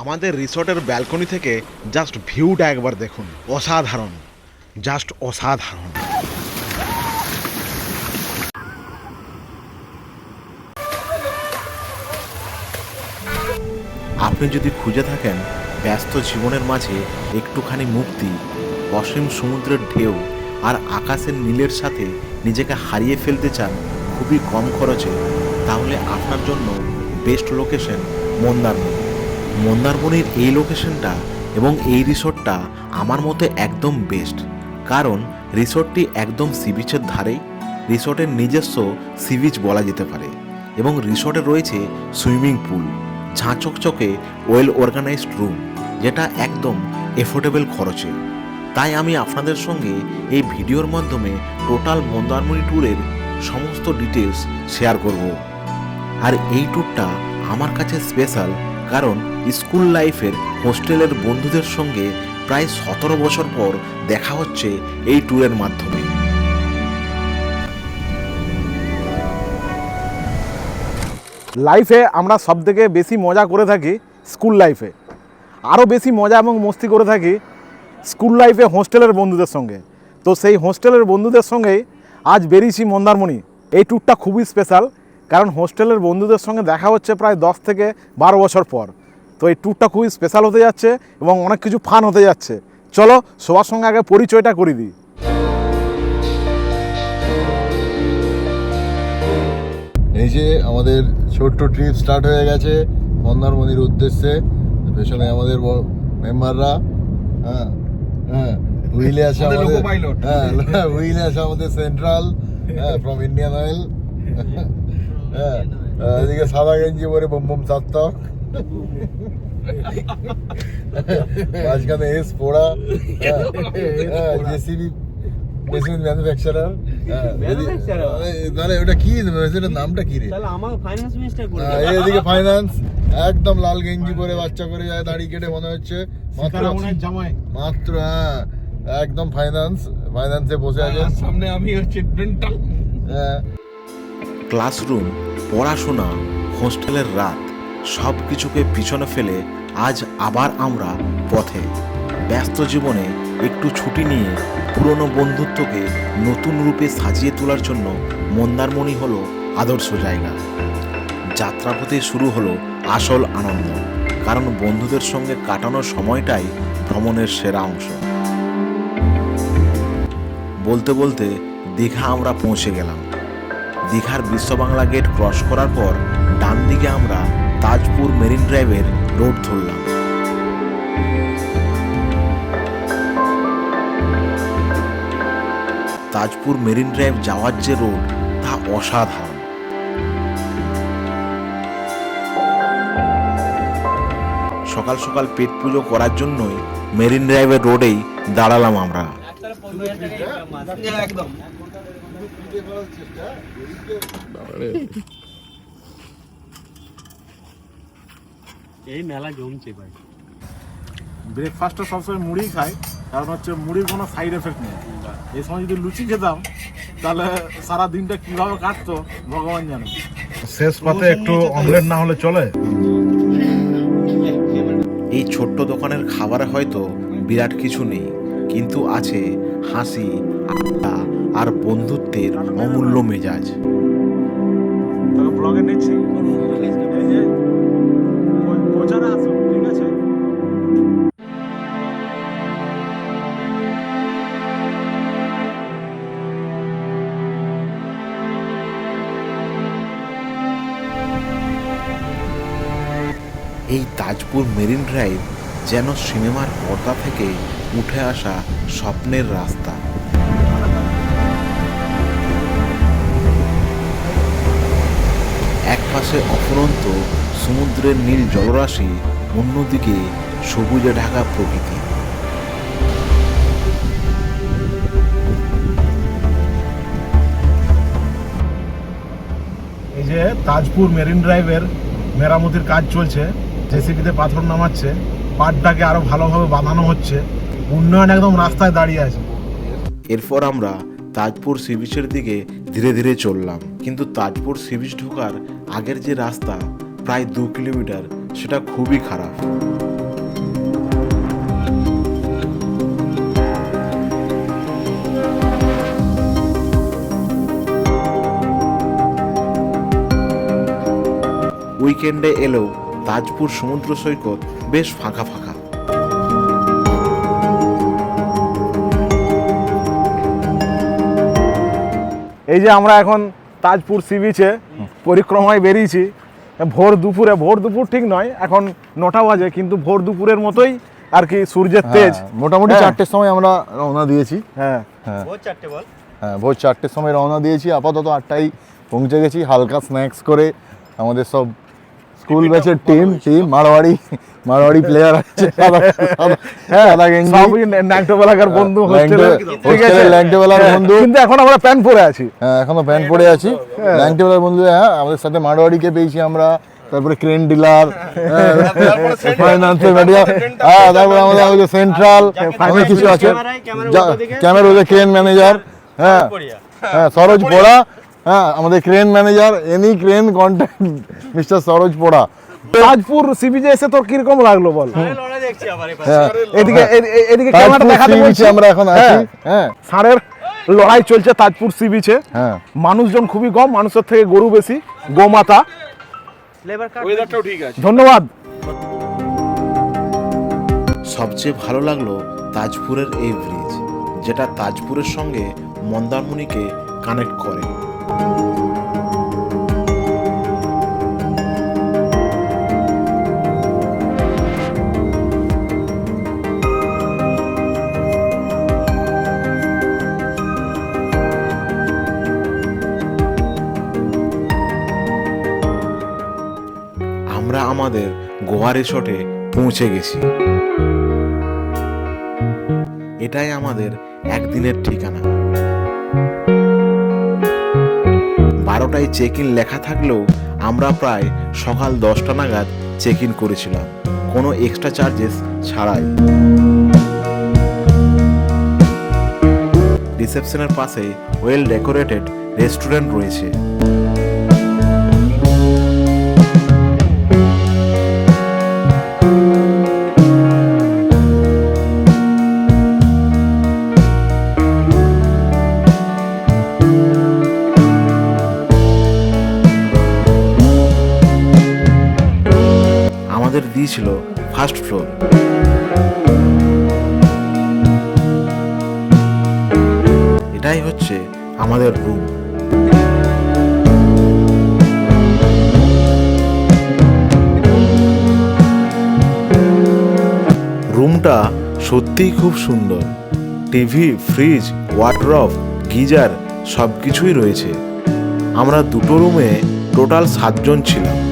আমাদের রিসর্টের ব্যালকনি থেকে জাস্ট ভিউটা একবার দেখুন। অসাধারণ। জাস্ট অসাধারণ। আপনি যদি খুঁজে থাকেন, ব্যস্ত জীবনের মাঝে একটুখানি মুক্তি, অসীম সমুদ্রের ঢেউ আর আকাশের নীলের সাথে নিজেকে হারিয়ে ফেলতে চান খুবই কম খরচে, তাহলে আপনার জন্য বেস্ট লোকেশন মন্দারমণি। মন্দারমণির এই লোকেশনটা এবং এই রিসোর্টটা আমার মতে একদম বেস্ট কারণ রিসোর্টটি একদম সি বিচের রিসোর্টের নিজস্ব সি বিচ বলা যেতে পারে এবং রিসোর্টে রয়েছে সুইমিং পুল ঝাঁচকচকে ওয়েল অর্গানাইজড রুম যেটা একদম এফোর্ডেবল খরচে। তাই আমি আপনাদের সঙ্গে এই ভিডিওর মাধ্যমে টোটাল মন্দারমণি ট্যুরের সমস্ত ডিটেলস শেয়ার করব। আর এই ট্যুরটা আমার কাছে স্পেশাল কারণ স্কুল লাইফের হোস্টেলের বন্ধুদের সঙ্গে প্রায় সতেরো বছর পর দেখা হচ্ছে এই ট্যুরের মাধ্যমে। লাইফে আমরা সব থেকে বেশি মজা করে থাকি স্কুল লাইফে। আরও বেশি মজা এবং মস্তি করে থাকি স্কুল লাইফে হোস্টেলের বন্ধুদের সঙ্গে। তো সেই হোস্টেলের বন্ধুদের সঙ্গেই আজ বেরিয়েছি মন্দারমণি। এই ট্যুরটা খুবই স্পেশাল। কারণ হোস্টেলের বন্ধুদের সঙ্গে দেখা হচ্ছে প্রায় দশ থেকে বারো বছর পর। তো এই ট্যুরটা খুবই স্পেশাল হতে যাচ্ছে এবং অনেক কিছু ফান হতে যাচ্ছে। চলো সবার সঙ্গে আগে পরিচয়টা করে দিই। এই যে আমাদের ছোট্ট ট্রিপ স্টার্ট হয়ে গেছে মন্দারমণির উদ্দেশ্যে। পেছনে আমাদের মেম্বাররা হ্যাঁ হ্যাঁ হুইলে আছে আমাদের হ্যাঁ হুইলে আছে আমাদের সেন্ট্রাল হ্যাঁ ফ্রম ইন্ডিয়ান অয়েল হ্যাঁ এদিকে সাদা গেঞ্জি পরে বোম বোম সাত্তক মাঝখানে এস পোড়া জেসিবি ম্যানুফ্যাকচারার? তাহলে ওটা কি সেটার নামটা কি রে তাহলে ফাইন্যান্স এদিকে একদম লাল গেঞ্জি পরে বাচ্চা করে যায় দাড়ি কেটে মনে হচ্ছে মাত্র মাত্র হ্যাঁ একদম ফাইন্যান্স ফাইন্যান্সে বসে আছে সামনে আমি হচ্ছে হ্যাঁ ক্লাসরুম, পড়াশোনা, হোস্টেলের রাত সব কিছুকে পিছনে ফেলে আজ আবার আমরা পথে। ব্যস্ত জীবনে একটু ছুটি নিয়ে পুরনো বন্ধুত্বকে নতুন রূপে সাজিয়ে তোলার জন্য মন্দারমণি হলো আদর্শ জায়গা। যাত্রাপথে শুরু হলো আসল আনন্দ, কারণ বন্ধুদের সঙ্গে কাটানোর সময়টাই ভ্রমণের সেরা অংশ। বলতে বলতে দীঘা আমরা পৌঁছে গেলাম। দীঘার বিশ্ববাংলা গেট ক্রস করার পর ডান দিকে আমরা তাজপুর মেরিন ড্রাইভের রোড ধরলাম। তাজপুর মেরিন ড্রাইভ যাওয়ার যে রোড তা অসাধারণ। সকাল সকাল পেট পুজো করার জন্যই মেরিন ড্রাইভের রোডেই দাঁড়ালাম আমরা। একদম। এই মেলা জমছে ভাই। ব্রেকফাস্টে সবসময় মুড়ি খাই কারণ হচ্ছে মুড়ির কোনো সাইড এফেক্ট নেই। এই সময় যদি লুচি খেতাম তাহলে সারা দিনটা কীভাবে কাটতো ভগবান জানে। শেষ পাতে একটু অমলেট না হলে চলে? এই ছোট্ট দোকানের খাবারে হয়তো বিরাট কিছু নেই। কিন্তু আছে হাসি আড্ডা আর বন্ধুত্বের অমূল্য মেজাজ। ব্লগে নিচ্ছি। ঠিক আছে? এই তাজপুর মেরিন ড্রাইভ যেন সিনেমার পর্দা থেকে উঠে আসা স্বপ্নের রাস্তা। এক পাশে অফুরন্ত সমুদ্রের নীল জলরাশি, অন্যদিকে সবুজে ঢাকা প্রকৃতি। এই যে তাজপুর মেরিন ড্রাইভের মেরামতির কাজ চলছে জেসিপিতে পাথর নামাচ্ছে। পাটটাকে আরও ভালোভাবে বাঁধানো হচ্ছে। উন্নয়ন একদম রাস্তায় দাঁড়িয়ে আছে। এরপর আমরা তাজপুর সি বিচের দিকে ধীরে ধীরে চললাম। কিন্তু তাজপুর সি বিচ ঢোকার আগের যে রাস্তা, প্রায় দু কিলোমিটার, সেটা খুবই খারাপ। উইকেন্ডে এলো তাজপুর সমুদ্র সৈকত বেশ ফাঁকা ফাঁকা। এই যে আমরা এখন তাজপুর সি বিচে পরিক্রমায় বেরিয়েছি ভোর দুপুরে ভোর দুপুর ঠিক নয় এখন নটা বাজে কিন্তু ভোর দুপুরের মতোই আর কি সূর্যের তেজ। হ্যাঁ, মোটামুটি হ্যাঁ। চারটের সময় আমরা রওনা দিয়েছি। হ্যাঁ। হ্যাঁ। ও চারটে বল। হ্যাঁ ভোর চারটের সময় রওনা দিয়েছি আপাতত আটটায় পৌঁছে গেছি হালকা স্ন্যাক্স করে আমাদের সব স্কুল ব্যাচের team team Marwari Marwari player আছে। হ্যাঁ। সবই ন্যাংটোবেলাকার বন্ধু হোস্টেলের ল্যাংটোবেলার হ্যাঁ, বন্ধু। কিন্তু এখন আমরা প্যান্ট পরে আছি। হ্যাঁ এখনও প্যান্ট পরে আছি। ল্যাংটেবেলার বন্ধু হ্যাঁ আমাদের সাথে মারোয়াড়িকে পেয়েছি আমরা। তারপরে ক্রেন ডিলার ফাইন্যান্সের মিডিয়া হ্যাঁ তারপরে আমাদের ওই সেন্ট্রাল অনেক কিছু আছে। ক্যামেরা ওদের ক্রেন ম্যানেজার হ্যাঁ হ্যাঁ সরোজ পোড়া হ্যাঁ আমাদের crane manager any crane contact mister Saroj Pora Tajpur sea বিচে এসে তোর কীরকম লাগল বল? হ্যাঁ। এদিকে এদিকে ক্যামেরাটা দেখাতে বলছি। আমরা এখন আছি। হ্যাঁ, হ্যাঁ। লড়াই চলছে তাজপুর সি বিচে হ্যাঁ। মানুষজন খুবই কম মানুষের থেকে গরু বেশি গোমাতা। ধন্যবাদ। সবচেয়ে ভালো লাগল তাজপুরের এই ব্রিজ যেটা তাজপুরের সঙ্গে মন্দারমণিকে কানেক্ট করে। আমরা আমাদের গোয়া রিসোর্টে পৌঁছে গেছি। এটাই আমাদের একদিনের ঠিকানা। বারোটায় চেক ইন লেখা থাকলেও আমরা প্রায় সকাল দশটা নাগাদ চেক ইন করেছিলাম। কোনো এক্সট্রা চার্জেস ছাড়াই। রিসেপশনের পাশে ওয়েল ডেকোরেটেড রেস্টুরেন্ট রয়েছে। দিয়েছিল ফার্স্ট ফ্লোর। এটাই হচ্ছে আমাদের রুম রুমটা সত্যিই খুব সুন্দর। টিভি ফ্রিজ ওয়াটরফ গিজার সব কিছুই রয়েছে। আমরা দুটো রুমে টোটাল সাতজন ছিলাম।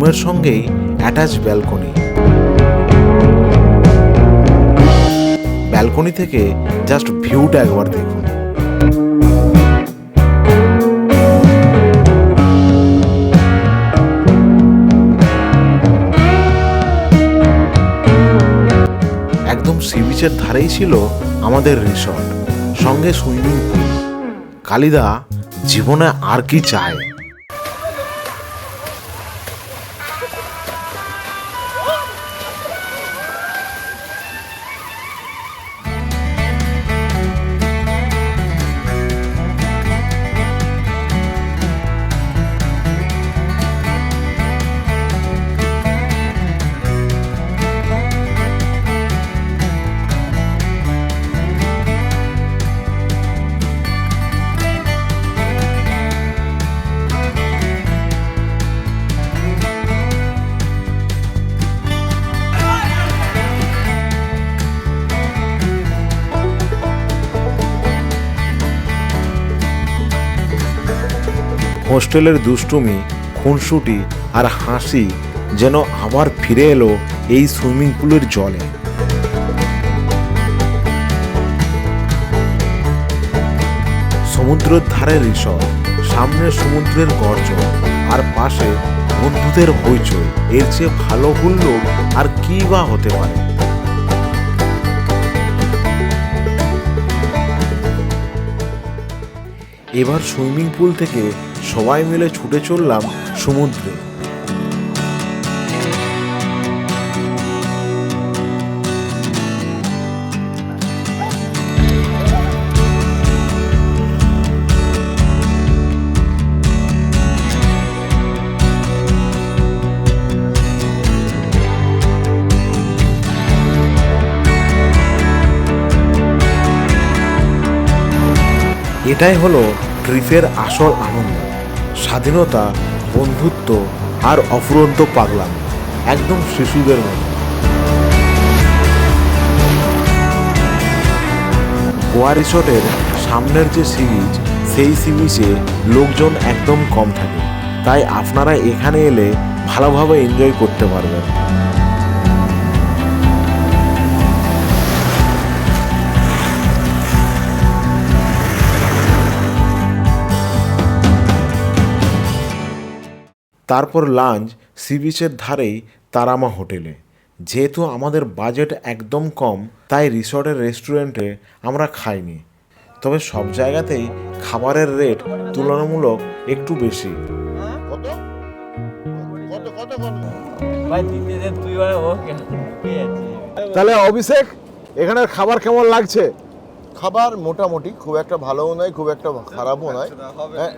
রুমের সঙ্গেই অ্যাটাচ ব্যালকনি। ব্যালকনি থেকে জাস্ট ভিউটা একবার দেখুন। একদম সি বিচের ধারেই ছিল আমাদের রিসর্ট, সঙ্গে সুইমিং পুল। কালিদা, জীবনে আর কি চায়? হোস্টেলের দুষ্টুমি, খুনসুটি আর হাসি যেন আবার ফিরে এলো এই সুইমিং পুলের জলে। সমুদ্রের ধারে রিসর্ট, সামনে সমুদ্রের গর্জন, আর পাশে বন্ধুদের হইচই। এর চেয়ে ভালো হুল্লোড় আর কি বা হতে পারে? এবার সুইমিং পুল থেকে সবাই মিলে ছুটে চললাম সমুদ্রে। এটাই হলো ট্রিপের আসল আনন্দ। স্বাধীনতা, বন্ধুত্ব আর অফুরন্ত পাগলাম। একদম শিশুদের মতো। গোয়া রিসোর্টের সামনের যে সি বিচ সেই সিরিজে লোকজন একদম কম থাকে। তাই আপনারা এখানে এলে ভালোভাবে এনজয় করতে পারবেন। তারপর লাঞ্চ সি বিচের ধারেই তারামা হোটেলে। যেহেতু আমাদের বাজেট একদম কম তাই রিসর্টের রেস্টুরেন্টে আমরা খাইনি। তবে সব জায়গাতেই খাবারের রেট তুলনামূলক একটু বেশি। তাহলে অভিষেক এখানের খাবার কেমন লাগছে? খাবার মোটামুটি খুব একটা ভালোও নয় খুব একটা খারাপও নয়। হ্যাঁ,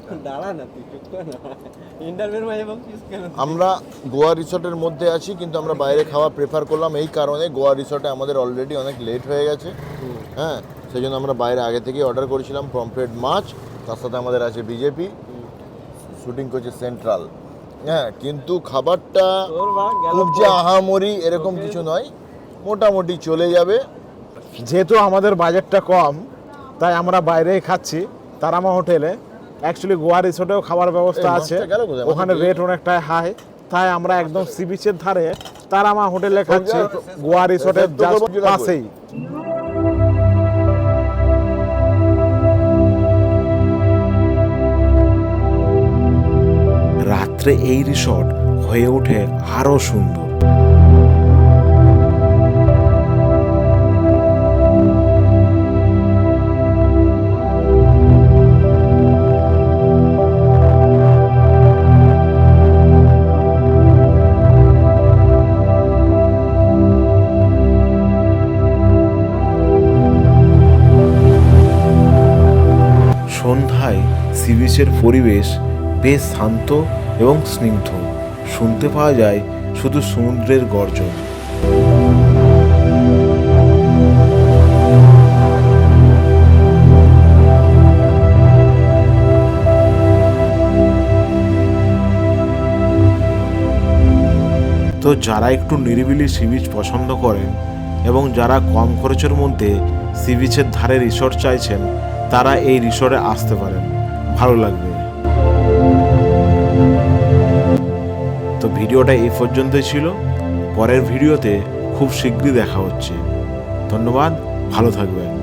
আমরা গোয়া রিসর্টের মধ্যে আছি কিন্তু আমরা বাইরে খাওয়া প্রেফার করলাম। এই কারণে গোয়া রিসর্টে আমাদের অলরেডি অনেক লেট হয়ে গেছে। হ্যাঁ সেই জন্য আমরা বাইরে আগে থেকেই অর্ডার করেছিলাম পমফ্রেট মাছ তার সাথে আমাদের আছে বিজেপি শুটিং করছে সেন্ট্রাল হ্যাঁ কিন্তু খাবারটা খুব যে আহামরি এরকম কিছু নয় মোটামুটি চলে যাবে। যেহেতু আমাদের বাজেটটা কম তাই আমরা বাইরেই খাচ্ছি। তারামা হোটেলে অ্যাকচুয়ালি গোয়া রিসোর্টেও খাবার ব্যবস্থা আছে? ওখানে রেট অনেকটাই হাই তাই আমরা একদম সি বিচের ধারে তারামা হোটেলে খাচ্ছি। গোয়া রিসোর্টের। পাশেই। রাত্রে এই রিসর্ট হয়ে ওঠে আরও সুন্দর। বিচের পরিবেশ বেশ শান্ত এবং স্নিগ্ধ। শুনতে পাওয়া যায় শুধু সমুদ্রের গর্জন। তো যারা একটু নিরিবিলি সি বিচ পছন্দ করেন এবং যারা কম খরচের মধ্যে সি বিচের ধারে রিসর্ট চাইছেন, তারা এই রিসর্টে আসতে পারেন। ভালো লাগবে। তো ভিডিওটা এই পর্যন্তই ছিল। পরের ভিডিওতে খুব শীঘ্রই দেখা হচ্ছে। ধন্যবাদ, ভালো থাকবেন।